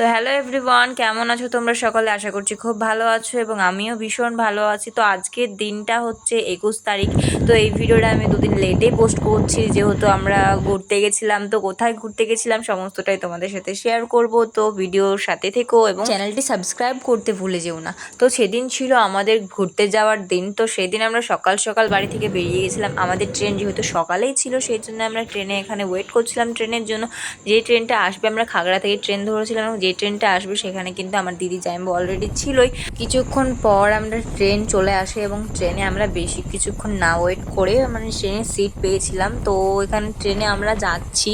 তো hello everyone কেমন আছো তোমরা সকলে? আশা করছি খুব ভালো আছো এবং আমিও ভীষণ ভালো আছি। তো আজকের দিনটা হচ্ছে একুশ তারিখ। তো এই ভিডিওটা আমি দুদিন লেটে পোস্ট করছি যেহেতু আমরা ঘুরতে গেছিলাম তো কোথায় ঘুরতে গেছিলাম সমস্তটাই তোমাদের সাথে শেয়ার করব। তো ভিডিওর সাথে থেকো এবং চ্যানেলটি সাবস্ক্রাইব করতে ভুলে যেও না। তো সেদিন ছিল আমাদের ঘুরতে যাওয়ার দিন তো সেদিন আমরা সকাল সকাল বাড়ি থেকে বেরিয়ে গেছিলাম। আমাদের ট্রেন যেহেতু সকালেই ছিল সেই জন্য আমরা ট্রেনে এখানে ওয়েট করছিলাম ট্রেনের জন্য। যে ট্রেনটা আসবে আমরা খাগড়া থেকে ট্রেন ধরেছিলাম এবং যে ট্রেনটা আসবে সেখানে কিন্তু আমার দিদি জাইম্বু অলরেডি ছিলই। কিছুক্ষণ পর আমরা ট্রেন চলে আসে এবং ট্রেনে আমরা বেশি কিছুক্ষণ না ওয়েট করে মানে ট্রেনে সিট পেয়েছিলাম। তো এখানে ট্রেনে আমরা যাচ্ছি।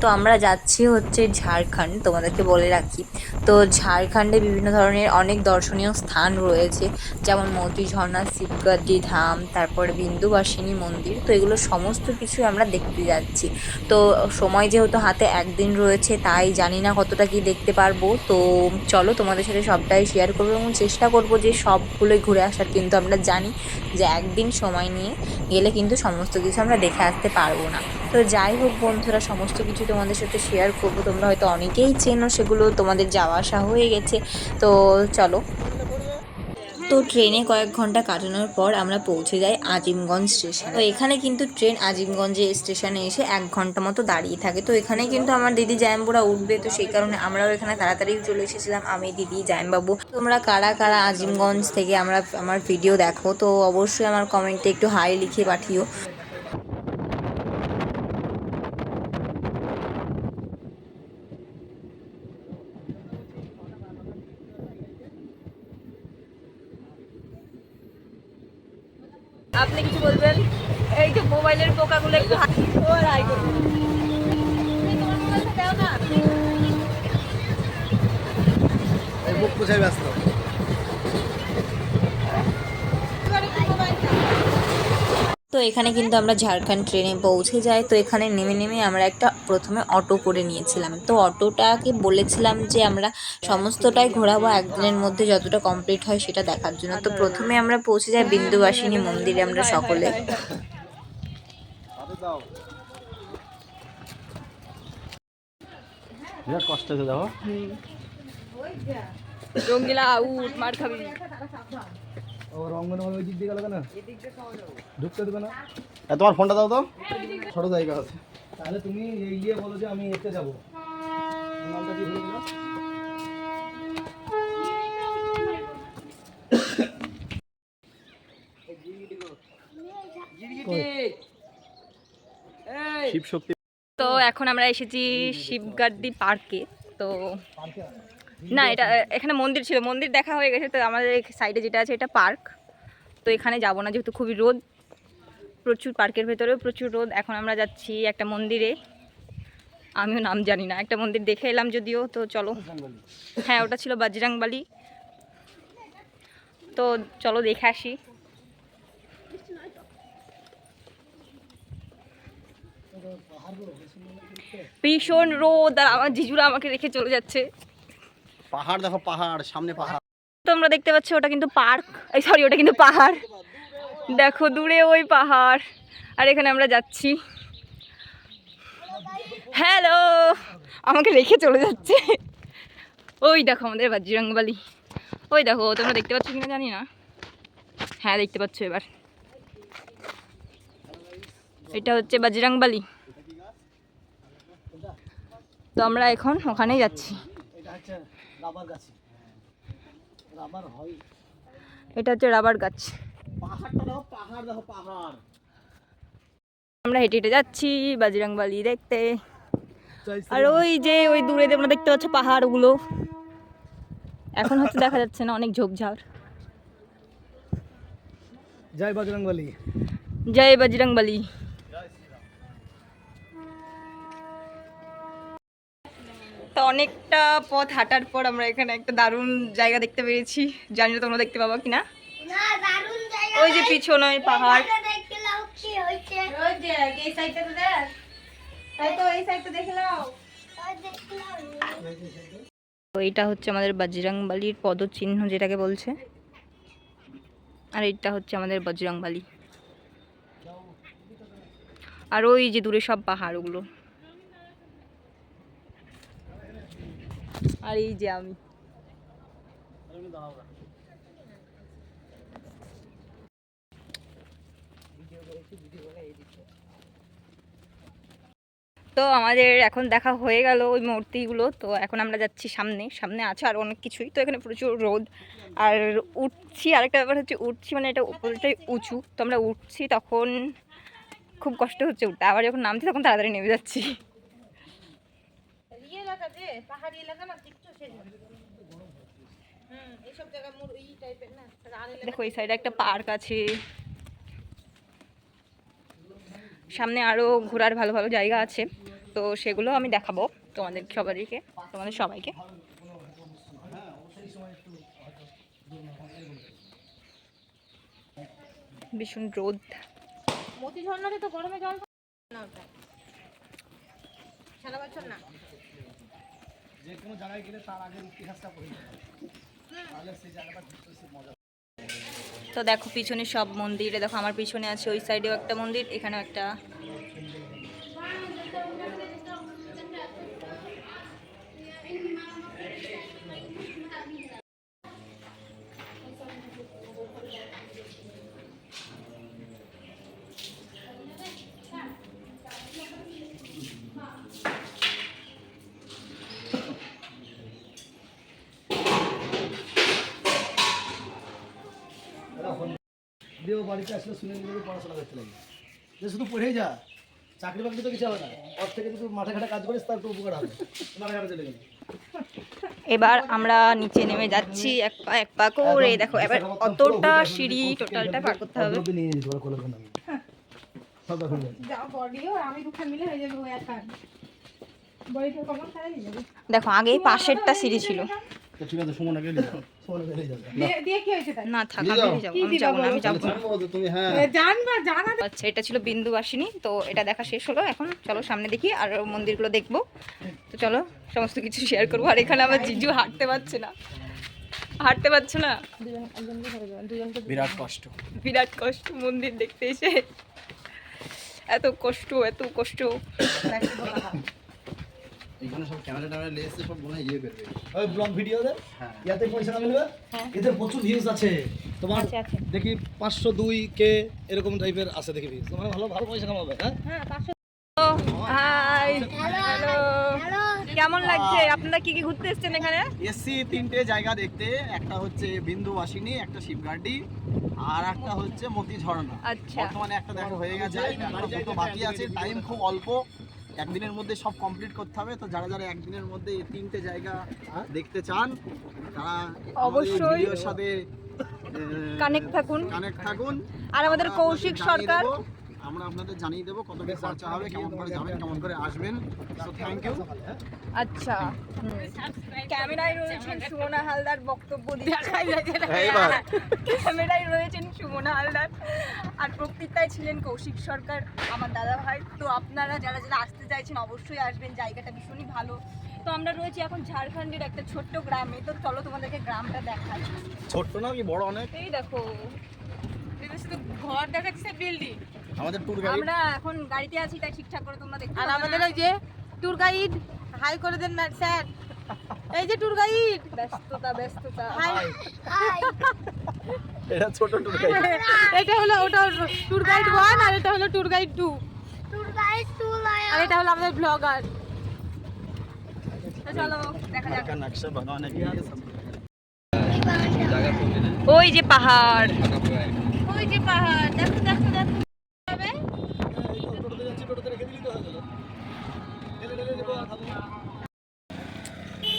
তো আমরা যাচ্ছি হচ্ছে ঝাড়খণ্ড, তোমাদেরকে বলে রাখি। তো ঝাড়খণ্ডে বিভিন্ন ধরনের অনেক দর্শনীয় স্থান রয়েছে। যেমন মতি ঝর্ণা শিবগাদ্দি ধাম, তারপরে বিন্দুবাসিনী মন্দির। তো এগুলো সমস্ত কিছু আমরা দেখতে যাচ্ছি। তো সময় যেহেতু হাতে একদিন রয়েছে, তাই জানি না কতটা কি দেখতে পারব। তো চলো তোমাদের সাথে সবটাই শেয়ার করব এবং চেষ্টা করব যে সবগুলোই ঘুরে আসার, কিন্তু আমরা জানি যে একদিন সময় নিয়ে গেলে কিন্তু সমস্ত কিছু আমরা দেখে আসতে পারব না। তো যাই হোক বন্ধুরা, সমস্ত কিছু তোমাদের সাথে শেয়ার করব। তোমরা হয়তো অনেকেই চেনো সেগুলো, তোমাদের যাওয়া আসা হয়ে গেছে। তো চলো তো ট্রেনে কয়েক ঘণ্টা কাটানোর পর আমরা পৌঁছে যাই আজিমগঞ্জ স্টেশন। তো এখানে কিন্তু ট্রেন আজিমগঞ্জে স্টেশনে এসে এক ঘণ্টা মতো দাঁড়িয়ে থাকে। তো এখানে কিন্তু আমার দিদি জায়াম্বুরা উঠবে। তো সেই কারণে আমরাও এখানে তাড়াতাড়ি চলে এসেছিলাম। আমি, দিদি, জায়ামবাবু। তোমরা কারা কারা আজিমগঞ্জ থেকে আমরা, আমার ভিডিও দেখো, তো অবশ্যই আমার কমেন্টে একটু হাই লিখে পাঠিও। আপনি কিছু বলবেন? এই যে মোবাইলের পোকাগুলো একটু হাসি আর রাই করুন। মুখ পুছাই ব্যস্ত। তো এখানে কিন্তু আমরা ঝাড়খণ্ড ট্রেনে পৌঁছে যাই। তো এখানে নেমে নেমে আমরা একটা প্রথমে অটো করে নিয়েছিলাম। তো অটোটাকে বলেছিলাম যে আমরা সমস্তটাই ঘোরাবো একদিনের মধ্যে যতটা কমপ্লিট হয় সেটা দেখার জন্য। তো প্রথমে আমরা পৌঁছে যাই বিন্দুবাসিনী মন্দিরে আমরা সকলে। কষ্ট দেখো। উঠ মার খাবি। ও রঙ্গন ওই দিক দিয়ে গেল কেন? ঢুকতে দেবে না। তোমার ফোনটা দাও তো। ছোট জায়গা আছে। তাহলে তুমি এই গিয়ে বলো যে আমি এতে যাব। নামটা কি ভুলে গেলাম শক্তি তো এখন আমরা এসেছি শিবগাড্ডি পার্কে। তো না এটা এখানে মন্দির ছিল। মন্দির দেখা হয়ে গেছে তো আমাদের সাইডে যেটা আছে এটা পার্ক। তো এখানে যাব না যেহেতু খুবই রোদ। প্রচুর পার্কের ভেতরেও প্রচুর রোদ। এখন আমরা যাচ্ছি একটা মন্দিরে। আমিও নাম জানি না। একটা মন্দির দেখে এলাম যদিও তো চলো। হ্যাঁ ওটা ছিল বাজরাংবালি। তো চলো দেখে আসি। ভীষণ রোদ আর আমার জিজুরা আমাকে রেখে চলে যাচ্ছে। পাহাড় দেখো, পাহাড়, সামনে পাহাড়। তোমরা দেখতে পাচ্ছ, ওটা কিন্তু পার্ক। এই সরি ওটা কিন্তু পাহাড়। দেখো, দূরে ওই পাহাড়। আর এখানে আমরা যাচ্ছি। হ্যালো আমাকে রেখে চলে যাচ্ছে। ওই দেখো, আমাদের বাজিরঙ্গবালি ওই দেখো, তোমরা দেখতে পাচ্ছ কিনা জানি না। হ্যাঁ দেখতে পাচ্ছ এবার। এটা হচ্ছে বাজিরাংবালি তো আমরা এখন ওখানেই যাচ্ছি। রাবার গাছ। রাবার হয়। এটা হচ্ছে রাবার গাছ। পাহাড়টা দেখো পাহাড় দেখো পাহাড়। আমরা হেঁটে হেঁটে যাচ্ছি বাজিরাংবালি দেখতে। আর ওই যে ওই দূরে তোমরা দেখতে পাচ্ছ পাহাড়গুলো এখন হচ্ছে দেখা যাচ্ছে না অনেক ঝোপঝাড়। জয় বজরংবলী জয় বাজিরাংবালি তো অনেকটা পথ হাঁটার পর আমরা এখানে একটা দারুণ জায়গা দেখতে পেয়েছি। জানি না তোমরা দেখতে পাবো কিনা। না ওই যে পিছনে ওই পাহাড়। এটা দেখতে লাও কি হইছে ওই যে এই সাইডটা তো দেখ। তাই তো এই সাইডটা দেখে নাও ওই দেখলাম। তো এইটা হচ্ছে আমাদের বাজিরাংবালির পদচিহ্ন যেটাকে বলছে। আর এইটা হচ্ছে আমাদের বজরংবালি। আর ওই যে দূরে সব পাহাড় ওগুলো আর এই যে আমি। তো আমাদের এখন দেখা হয়ে গেল ওই মূর্তিগুলো। তো এখন আমরা যাচ্ছি সামনে। সামনে আছে আর অনেক কিছুই। তো এখানে প্রচুর রোদ। আর উঠছি, আরেকটা ব্যাপার হচ্ছে উঠছি মানে এটা উপরটাই উঁচু। তো আমরা উঠছি তখন খুব কষ্ট হচ্ছে উঠতে। আবার যখন নামছি তখন তাড়াতাড়ি নেমে যাচ্ছি। দেখো এই সাইডে একটা পার্ক আছে। সামনে আরও ঘোরার ভালো ভালো জায়গা আছে। তো সেগুলো আমি দেখাবো তোমাদের সবাইকে তোমাদের সবাইকে। ভীষণ রোদ। মতি ঝর্ণাতে তো গরমে জল না সারা বছর না। যে কোনো জায়গায় গেলে তার আগে ইতিহাসটা পড়ে তাহলে সেই জায়গাটা ঘুরতে সে মজা তো দেখো, পিছনে সব মন্দিরে। দেখো, আমার পিছনে আছে ওই সাইডেও একটা মন্দির, এখানেও একটা দিয়ে ও বাড়িতে আসলে শুনে নিলে পড়াশোনা করতে লাগে যে শুধু পড়েই যা চাকরি বাকরি তো কিছু হবে না। ওর থেকে যদি মাঠে ঘাটে কাজ করিস তার তো উপকার হবে। মাঠে ঘাটে চলে গেলে। এবার আমরা নিচে নেমে যাচ্ছি এক পা এক পা করে। দেখো এবার অতটা সিঁড়ি টোটালটা পার করতে হবে। নিয়ে যেতে পারো হয়ে হয়ে যাবে দেখো আগেই পাশেরটা সিঁড়ি ছিল। ঠিক আছে সুমন আগে নিয়ে যাও। সুমন নিয়ে যাও দিয়ে দিয়ে কি হয়েছে না থাক আমি যাব আমি যাব না আমি যাব তুমি হ্যাঁ। জানবা জানা আচ্ছা এটা ছিল বিন্দুবাসিনী তো এটা দেখা শেষ হলো এখন চলো সামনে দেখি আর মন্দিরগুলো দেখব। তো চলো সমস্ত কিছু শেয়ার করব আর এখানে আমার জিজু হাঁটতে পারছে না। হাঁটতে পারছে না। বিরাট কষ্ট। বিরাট কষ্ট মন্দির দেখতে এসে। এত কষ্ট এত কষ্ট। এখানে সব ক্যামেরা ট্যামেরা সব মনে হয় ইয়ে করবে ওই ব্লগ ভিডিও দে ইয়াতে পয়সা না মিলবে? এতে প্রচুর ভিউজ আছে। তোমার। দেখি পাঁচশো দুই কে এরকম টাইপের আছে দেখি ভিউজ তোমার ভালো ভালো পয়সা কামাবে হ্যাঁ? হাই হ্যালো হ্যালো কেমন লাগছে? আপনারা কি কি ঘুরতে এসেছেন এখানে? এসছি তিনটে জায়গা দেখতে। একটা হচ্ছে বিন্দু বিন্দুবাসিনী একটা শিবগার্ডি আর একটা হচ্ছে মতি ঝর্ণা আচ্ছা। বর্তমানে একটা দেখা হয়ে গেছে। বাকি আছে। টাইম খুব অল্প। একদিনের মধ্যে সব কমপ্লিট করতে হবে তো যারা যারা একদিনের মধ্যে এই তিনটে জায়গা দেখতে চান তারা অবশ্যই। ভিডিওর সাথে কানেক্ট থাকুন। কানেক্ট থাকুন আর আমাদের কৌশিক সরকার আমরা আপনাদের জানিয়ে দেবো কত কি খরচা হবে কেমন করে যাবেন কেমন করে আসবেন। সো থ্যাংক ইউ আচ্ছা ক্যামেরায় রয়েছেন সুমনা হালদার বক্তব্য দিচ্ছে এইবার। ক্যামেরায় রয়েছেন সুমনা হালদার। আর বক্তৃতায় ছিলেন কৌশিক সরকার আমার দাদা ভাই তো আপনারা যারা যারা আসতে চাইছেন অবশ্যই আসবেন জায়গাটা ভীষণই ভালো। তো আমরা রয়েছি এখন ঝাড়খণ্ডের একটা ছোট্ট গ্রামে। তো চলো তোমাদেরকে গ্রামটা দেখাই। ছোট্ট না কি বড় অনেক? এই দেখো শুধু ঘর দেখাচ্ছে বিল্ডিং আমাদের ট্যুর গাইড আমরা এখন গাড়িতে আছি তাই ঠিকঠাক করে তোমরা দেখো আর আমাদের ওই যে ট্যুর গাইড হাই করে দেন না স্যার। এই যে ট্যুর গাইড ব্যস্ততা ব্যস্ততা। হাই এটা ছোট ট্যুর গাইড এটা হলো ওটা ট্যুর গাইড 1 আর এটা হলো tour guide 2 tour guide 2 Laya আর এটা হলো আমাদের ব্লগার ওই যে পাহাড়। ওই যে পাহাড়। দেখো দেখো দেখো।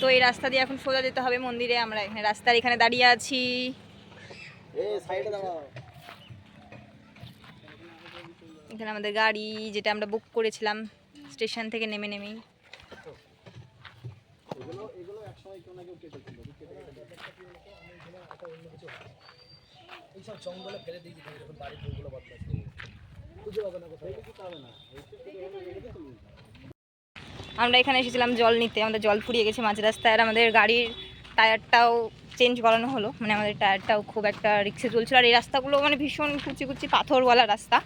তো এই রাস্তা দিয়ে এখন সোজা যেতে হবে মন্দিরে আমরা এখানে রাস্তার এখানে দাঁড়িয়ে আছি। এই সাইডে দাঁড়াও। এখানে আমাদের গাড়ি যেটা আমরা বুক করেছিলাম স্টেশন থেকে নেমে নেমেই। জঙ্গলে ফেলে দিয়ে দিতে বাড়ির বউগুলো বদমাইশ খুঁজে পাবে না কোথাও। কিছু পাবে না আমরা এখানে এসেছিলাম জল নিতে, আমাদের জল ফুরিয়ে গেছে মাঝ রাস্তায়, আর আমাদের গাড়ির টায়ারটাও চেঞ্জ করানো হলো। মানে আমাদের টায়ারটাও খুব একটা রিক্সে চলছিল, আর এই রাস্তাগুলো মানে ভীষণ কুচি কুচি পাথরওয়ালা রাস্তা।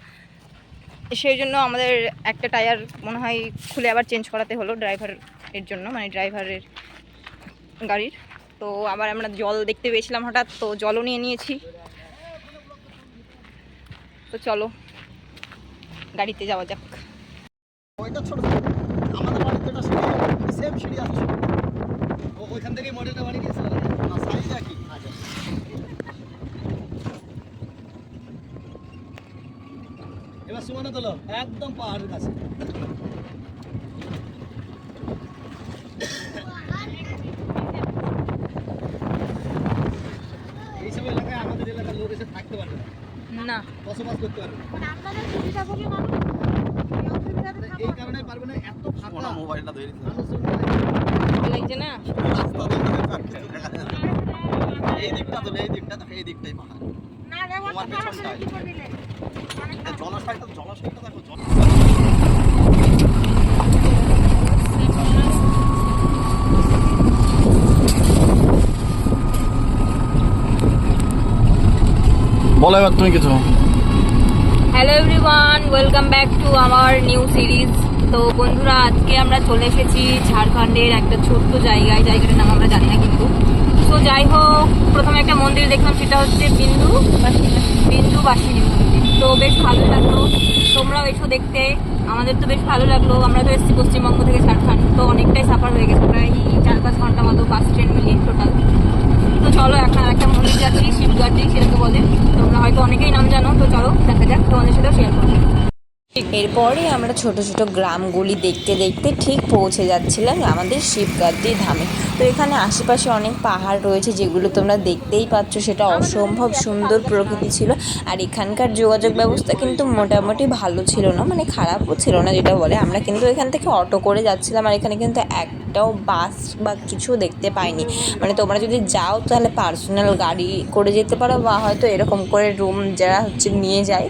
সেই জন্য আমাদের একটা টায়ার মনে হয় খুলে আবার চেঞ্জ করাতে হলো ড্রাইভার এর জন্য মানে ড্রাইভারের গাড়ির। তো আবার আমরা জল দেখতে পেয়েছিলাম হঠাৎ, তো জলও নিয়ে নিয়েছি। তো চলো, গাড়িতে যাওয়া যাক ওইটা ছোট ছোট। আমাদের বাড়িতে একটা সিঁড়ি সেম সিঁড়ি আছে ছোট। ও ওইখান থেকেই মডেলটা বানিয়ে দিয়েছিল না সাইজ একই। আচ্ছা এবার সুমানা তোলো একদম পাহাড়ের কাছে। এইসব এলাকায় আমাদের এলাকার লোক এসে থাকতে পারবে না। না। বসবাস করতে পারবে না। আপনাদের সুবিধা ভোগী মানুষ এই কারণে পারবে না এত ফাঁকা। মোবাইলটা ধরে মানুষজন লাগছে না? এই দিকটা তো এই দিকটা তো এই দিকটাই পাহাড়। না তোমার পেছনটায়। কি করে দিলে এই জলাশয়টা জলাশয়টা দেখো বলো এবার তুমি কিছু। Hello everyone welcome back to আমার নিউ সিরিজ তো বন্ধুরা, আজকে আমরা চলে এসেছি ঝাড়খণ্ডের একটা ছোট্ট জায়গায়। জায়গাটার নাম আমরা জানি না কিন্তু। তো যাই হোক, প্রথমে একটা মন্দির দেখলাম, সেটা হচ্ছে বিন্দু বিন্দু বাসিনী মন্দির তো বেশ ভালো লাগল। তোমরাও এসো দেখতে। আমাদের তো বেশ ভালো লাগল। আমরা তো এসেছি পশ্চিমবঙ্গ থেকে ঝাড়খণ্ড, তো অনেকটাই সাফার হয়ে গেছে। প্রায় চার পাঁচ ঘণ্টা মতো বাস ট্রেন মিলিয়ে টোটাল তো চলো, এখন একটা মন্দির যাচ্ছি শিবগার্জি সেটাকে বলে। তোমরা হয়তো অনেকেই নাম জানো, তো চলো দেখা যাক, তোমাদের সাথেও শেয়ার করব এরপরে আমরা ছোট ছোট গ্রামগুলি দেখতে দেখতে ঠিক পৌঁছে যাচ্ছিলাম আমাদের শিবগাদ্রি ধামে। তো এখানে আশেপাশে অনেক পাহাড় রয়েছে যেগুলো তোমরা দেখতেই পাচ্ছ, সেটা অসম্ভব সুন্দর প্রকৃতি ছিল। আর এখানকার যোগাযোগ ব্যবস্থা কিন্তু মোটামুটি ভালো ছিল না মানে খারাপও ছিল না যেটা বলে। আমরা কিন্তু এখান থেকে অটো করে যাচ্ছিলাম আর এখানে কিন্তু একটাও বাস বা কিছু দেখতে পাইনি। মানে তোমরা যদি যাও তাহলে পার্সোনাল গাড়ি করে যেতে পারো বা হয়তো এরকম করে রুম যারা হচ্ছে নিয়ে যায়।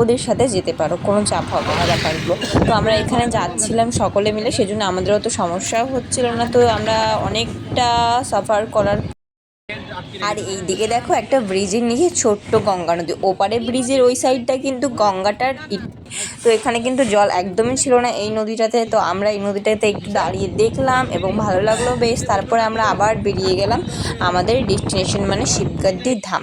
ওদের সাথে যেতে পারো, কোনো চাপ হবে না ব্যাপারগুলো। তো আমরা এখানে যাচ্ছিলাম সকলে মিলে, সেজন্য আমাদেরও তো সমস্যা হচ্ছিল না। তো আমরা অনেকটা সাফার করার আর এই দিকে দেখো একটা ব্রিজের নিচে ছোট্ট গঙ্গা নদী। ওপারে ব্রিজের ওই সাইডটা কিন্তু গঙ্গাটার তো এখানে কিন্তু জল একদমই ছিল না এই নদীটাতে। তো আমরা এই নদীটাতে একটু দাঁড়িয়ে দেখলাম এবং ভালো লাগল বেশ। তারপরে আমরা আবার বেরিয়ে গেলাম আমাদের ডেস্টিনেশন মানে শিবগাদ্দি ধাম।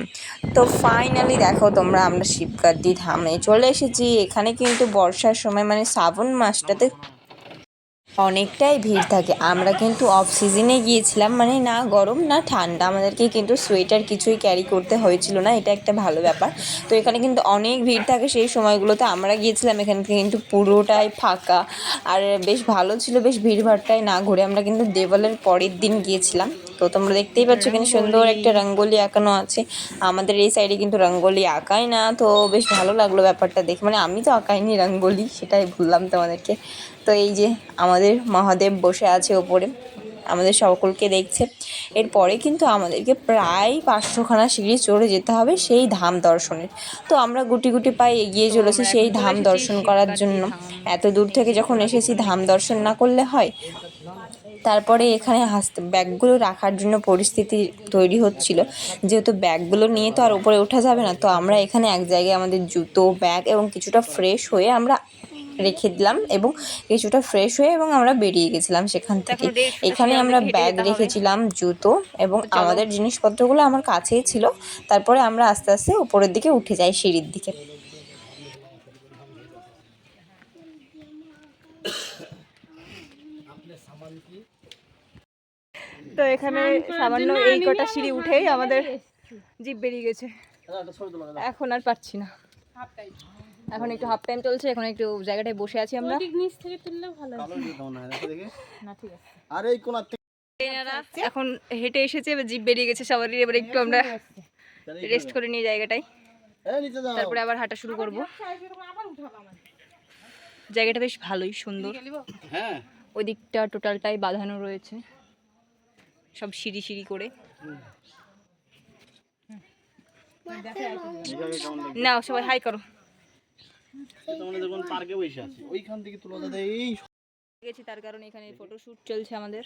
তো ফাইনালি দেখো তোমরা, আমরা শিবগাদ্দি ধামে চলে এসেছি। এখানে কিন্তু বর্ষার সময় মানে শ্রাবণ মাসটাতে অনেকটাই ভিড় থাকে। আমরা কিন্তু অফ সিজনে গিয়েছিলাম মানে না গরম, না ঠান্ডা। আমাদেরকে কিন্তু সোয়েটার কিছুই ক্যারি করতে হয়েছিল না, এটা একটা ভালো ব্যাপার। তো এখানে কিন্তু অনেক ভিড় থাকে, সেই সময়গুলোতে আমরা গিয়েছিলাম, এখানে কিন্তু পুরোটাই ফাঁকা। আর বেশ ভালো ছিল, বেশ ভিড়ভাড়টাই না ঘুরে। আমরা কিন্তু দেওয়ালের পরের দিন গিয়েছিলাম। তো তোমরা দেখতেই পাচ্ছ এখানে সুন্দর একটা রঙ্গোলি আঁকানো আছে। আমাদের এই সাইডে কিন্তু রঙ্গোলি আঁকাই না, তো বেশ ভালো লাগল ব্যাপারটা দেখে। মানে আমি তো আঁকাইনি রঙ্গোলি, সেটাই ভুললাম তোমাদেরকে। তো এই যে আমাদের মহাদেব বসে আছে ওপরে, আমাদের সকলকে দেখছে। এরপরে কিন্তু আমাদেরকে প্রায় পাঁচশোখানা সিঁড়ি চড়ে যেতে হবে সেই ধাম দর্শনের তো আমরা গুটি গুটি পায়ে এগিয়ে চলেছি সেই ধাম দর্শন করার জন্য। এত দূর থেকে যখন এসেছি, ধাম দর্শন না করলে হয়? তারপরে এখানে হাসতে, ব্যাগগুলো রাখার জন্য পরিস্থিতি তৈরি হচ্ছিল। যেহেতু ব্যাগগুলো নিয়ে তো আর উপরে ওঠা যাবে না, তো আমরা এখানে এক জায়গায় আমাদের জুতো, ব্যাগ এবং কিছুটা ফ্রেশ হয়ে আমরা রেখে দিলাম এবং কিছুটা ফ্রেশ হয়ে এবং আমরা বেরিয়ে গেছিলাম সেখান থেকে। এখানে আমরা ব্যাগ রেখেছিলাম জুতো এবং আমাদের জিনিসপত্রগুলো আমার কাছেই ছিল। তারপরে আমরা আস্তে আস্তে উপরের দিকে উঠে যাই সিঁড়ির দিকে। তো এখানে সামান্য এই কটা সিঁড়ি উঠেই আমাদের জিপ বেরিয়ে গেছে। এখন আর পারছি না। এখন একটু হাফ টাইম চলছে এখন একটু জায়গাটায় বসে আছি আমরা। নিচ থেকে তুললে ভালো কালো কেমন দেখো দেখি। না ঠিক আছে। আর এই কোন এখন হেঁটে এসেছে এবার জিপ বেরিয়ে গেছে সবারই এবার একটু আমরা রেস্ট করে নিয়ে জায়গাটায়। এই নিচে যাও। তারপরে আবার হাঁটা শুরু করব। জায়গাটা বেশ ভালোই সুন্দর। হ্যাঁ। ওই দিকটা টোটালটাই বাঁধানো রয়েছে। সব সিঁড়ি সিঁড়ি করে। নাও সবাই হাই করো। তোমরা দেখুন পার্কে বসে আছে ওইখান থেকে তুলো দাদা এই গেছি তার কারণে এখানে ফটোশ্যুট চলছে আমাদের।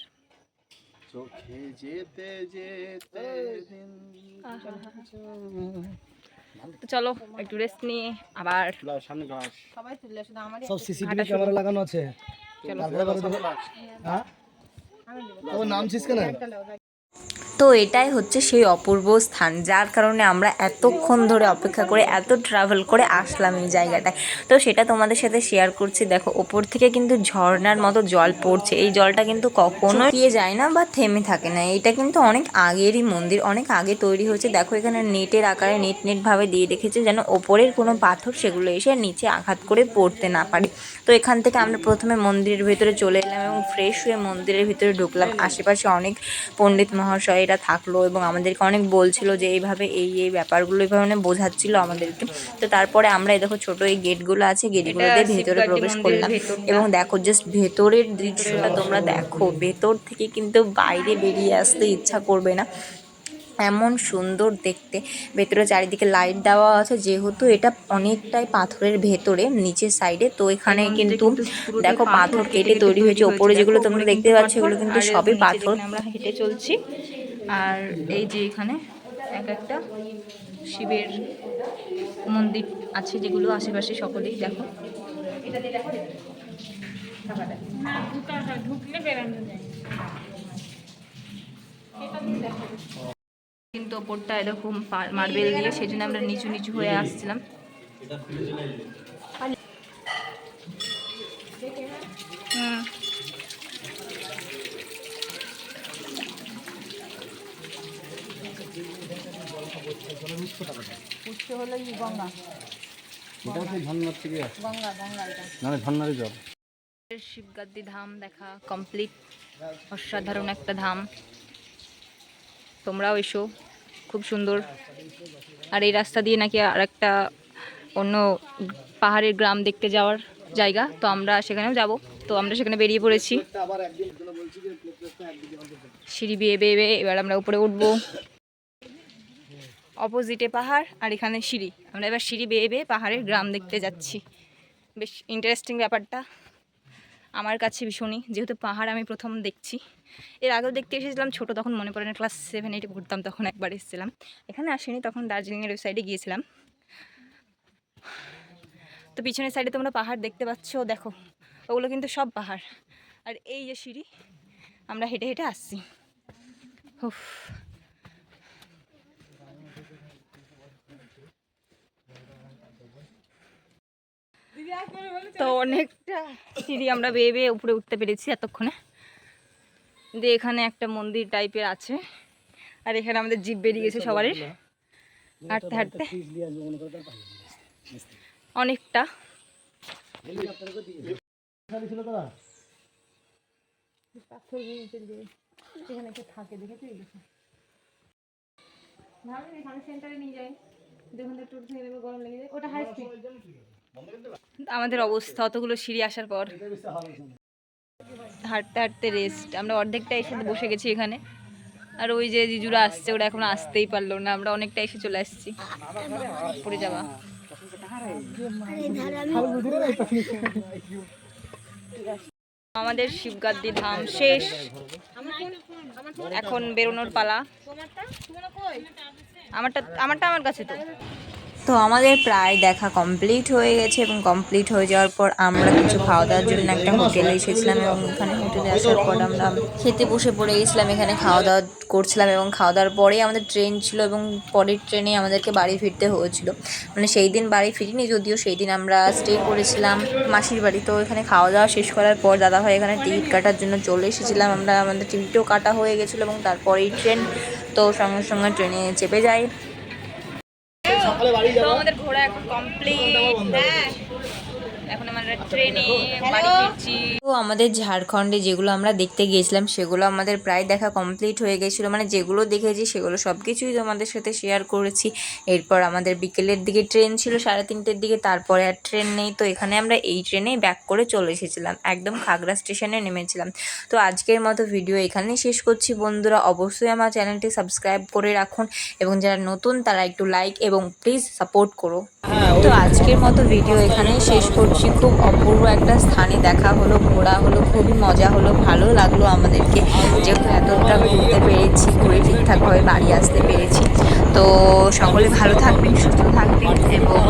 চোখে যেতে যেতে দিন তো চলো একটু রেস্ট নিয়ে আবার সামনে ঘাস সবাই তুললে শুধু সব সিসিটিভি ক্যামেরা লাগানো আছে। চলো। তারপরে হ্যাঁ? কেন? তো এটাই হচ্ছে সেই অপূর্ব স্থান। যার কারণে আমরা এতক্ষণ ধরে অপেক্ষা করে, এত ট্রাভেল করে আসলাম এই জায়গাটায়। তো সেটা তোমাদের সাথে শেয়ার করছি। দেখো, ওপর থেকে কিন্তু ঝর্ণার মতো জল পড়ছে। এই জলটা কিন্তু কখনো দিয়ে যায় না বা থেমে থাকে না। এটা কিন্তু অনেক আগেরই মন্দির, অনেক আগে তৈরি হয়েছে। দেখো, এখানে নেটের আকারে নেট নেট ভাবে দিয়ে রেখেছে যেন ওপরের কোনো পাথর সেগুলো এসে নিচে আঘাত করে পড়তে না পারে। তো এখান থেকে আমরা প্রথমে মন্দিরের ভিতরে চলে এলাম এবং ফ্রেশ হয়ে মন্দিরের ভিতরে ঢুকলাম। আশেপাশে অনেক পণ্ডিত মহাশয়েরা থাকল এবং আমাদেরকে অনেক বলছিল যে এইভাবে এই এই ব্যাপারগুলো এইভাবে মানে বোঝাচ্ছিল আমাদেরকে। তো তারপরে আমরা এই দেখো ছোটো এই গেটগুলো আছে গেটগুলোতে এটা ভেতরে প্রবেশ করলাম এবং দেখো জাস্ট ভেতরের দৃশ্যটা তোমরা দেখো। ভেতর থেকে কিন্তু বাইরে বেরিয়ে আসতে ইচ্ছা করবে না। এমন সুন্দর দেখতে। ভেতরে চারিদিকে লাইট দেওয়া আছে যেহেতু এটা অনেকটাই পাথরের ভেতরে নিচের সাইডে তো এখানে কিন্তু দেখো পাথর কেটে তৈরি হয়েছে। ওপরে যেগুলো তোমরা দেখতে পাচ্ছ এগুলো কিন্তু সবই পাথর। আমরা হেঁটে চলছি আর এই যে এখানে এক একটা শিবের মন্দির আছে যেগুলো আশেপাশে সকলেই দেখো। ঢুকলে বেরানো যায়। কিন্তু ওপরটা এরকম মার্বেল দিয়ে সেই জন্য আমরা নিচু নিচু হয়ে আসছিলাম। হুম। এটা হচ্ছে ঝর্ণার থেকে আসে না না ঝর্ণারই জল। শিবগাদ্দি ধাম দেখা কমপ্লিট। অসাধারণ একটা ধাম। তোমরাও এসো। খুব সুন্দর। আর এই রাস্তা দিয়ে নাকি আর একটা অন্য পাহাড়ের গ্রাম দেখতে যাওয়ার জায়গা। তো আমরা সেখানেও যাব। তো আমরা সেখানে বেরিয়ে পড়েছি। সিঁড়ি বেয়ে বেয়ে বেয়ে এবার আমরা উপরে উঠবো। অপোজিটে পাহাড় আর এখানে সিঁড়ি। আমরা এবার সিঁড়ি বেয়ে বেয়ে পাহাড়ের গ্রাম দেখতে যাচ্ছি। বেশ ইন্টারেস্টিং ব্যাপারটা। আমার কাছে ভীষণই যেহেতু পাহাড় আমি প্রথম দেখছি। এর আগেও দেখতে এসেছিলাম, ছোট তখন মনে পড়ে না ক্লাস সেভেন এইটে ঘুরতাম তখন একবার এসেছিলাম। এখানে আসিনি, তখন দার্জিলিংয়ের ওই সাইডে গিয়েছিলাম। তো পিছনের সাইডে তোমরা পাহাড় দেখতে পাচ্ছ, দেখো, ওগুলো কিন্তু সব পাহাড়। আর এই যে সিঁড়ি, আমরা হেঁটে হেঁটে আসছি। উফ। তো অনেকটা সিঁড়ি আমরা বেয়ে বেয়ে উপরে উঠতে পেরেছি এতক্ষণে। যে এখানে একটা মন্দির টাইপের আছে আর এখানে আমাদের জিপ বেরিয়ে গেছে সবারই। হাঁটতে হাঁটতে। অনেকটা। ছিল তারা? আমাদের অবস্থা, অতগুলো সিঁড়ি আসার পর। হাঁটতে হাঁটতে রেস্ট আমরা অর্ধেকটা এসে বসে গেছি এখানে। আর ওই যে জিজুরা আসছে, ওরা এখন আসতেই পারল না। আমরা অনেকটা এসে চলে আসছি। পড়ে যাওয়া। আমাদের শিবগাদ্দি ধাম শেষ। এখন বেরোনোর পালা। আমারটা আমারটা আমার কাছে তো। তো আমাদের প্রায় দেখা কমপ্লিট হয়ে গেছে এবং কমপ্লিট হয়ে যাওয়ার পর আমরা কিছু খাওয়া দাওয়ার জন্য একটা হোটেলে এসেছিলাম এবং এখানে হোটেলে আসার পর আমরা খেতে বসে পড়ে গেছিলাম এখানে খাওয়া দাওয়া করছিলাম এবং খাওয়া দাওয়ার পরেই আমাদের ট্রেন ছিল এবং পরের ট্রেনে আমাদেরকে বাড়ি ফিরতে হয়েছিল। মানে সেই দিন বাড়ি ফিরিনি, যদিও সেই দিন আমরা স্টে করেছিলাম মাসির বাড়ি তো এখানে খাওয়া দাওয়া শেষ করার পর দাদাভাই এখানে টিকিট কাটার জন্য চলে এসেছিলাম। আমরা আমাদের টিকিটও কাটা হয়ে গেছিল এবং তারপরেই ট্রেন তো সঙ্গে সঙ্গে ট্রেনে চেপে যাই। সকালে বাড়ি তো যাব আমাদের ঘোরা এখন কমপ্লিট হ্যাঁ। ট্রেনে বাড়ি ফিরছি। তো আমাদের ঝাড়খণ্ডে যেগুলো আমরা দেখতে গিয়েছিলাম সেগুলো আমাদের প্রায় দেখা কমপ্লিট হয়ে গেছিল। মানে যেগুলো দেখেছি সেগুলো সব কিছুই তোমাদের সাথে শেয়ার করেছি। এরপর আমাদের বিকেলের দিকে ট্রেন ছিল সাড়ে তিনটের দিকে তারপরে আর ট্রেন নেই। তো এখানে আমরা এই ট্রেনেই ব্যাক করে চলে এসেছিলাম। একদম খাগড়া স্টেশনে নেমেছিলাম। তো আজকের মতো ভিডিও এখানেই শেষ করছি বন্ধুরা। অবশ্যই আমার চ্যানেলটি সাবস্ক্রাইব করে রাখুন এবং যারা নতুন তারা একটু লাইক এবং প্লিজ সাপোর্ট করো। তো আজকের মতো ভিডিও এখানেই শেষ করছি। খুব অপূর্ব একটা স্থানে দেখা হলো, ঘোরা হলো, খুবই মজা হলো, ভালো লাগল আমাদেরকে। যেহেতু এতটা ঘুরতে পেরেছি ঘুরে ঠিকঠাকভাবে বাড়ি আসতে পেরেছি। তো সকলে ভালো থাকবেন, সুস্থ থাকবেন এবং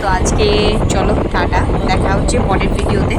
তো আজকে চলো টাটা, দেখা হচ্ছে পরের ভিডিওতে